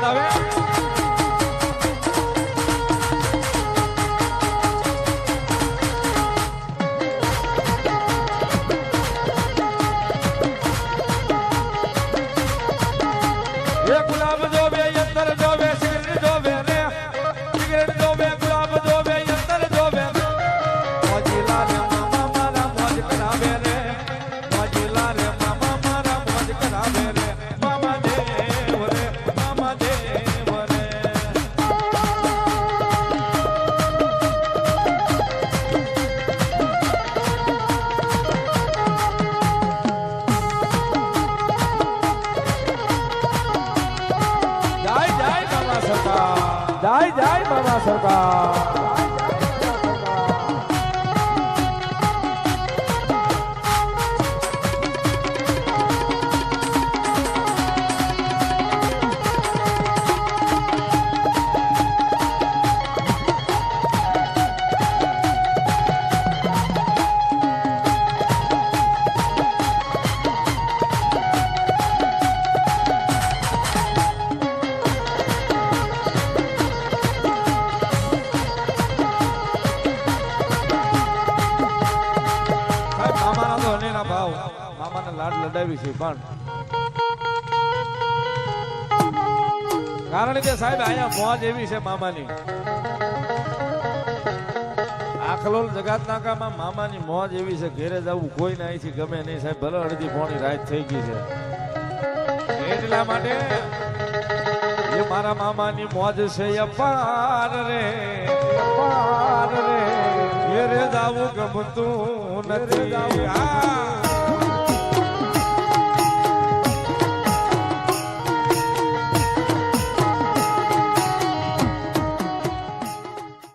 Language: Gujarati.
咋的 જય બાબા સરકાર હનેરા ભાવ. મામાના લાડ લડાવી છે, પણ. કારણ કે સાહેબ, અહીંયા મોજ એવી છે મામાની. આખલોલ જગત નાકામાં મામાની મોજ એવી છે, ઘેરે જવું કોઈ ના અહીંથી ગમે નહીં સાહેબ, ભલે અડધી પોણી રાત થઈ ગઈ છે. એટલા માટે મારા મામાની મોજ છે, અપાર રે અપાર રે. ઘેરે જાવું ગમતું નથી. આ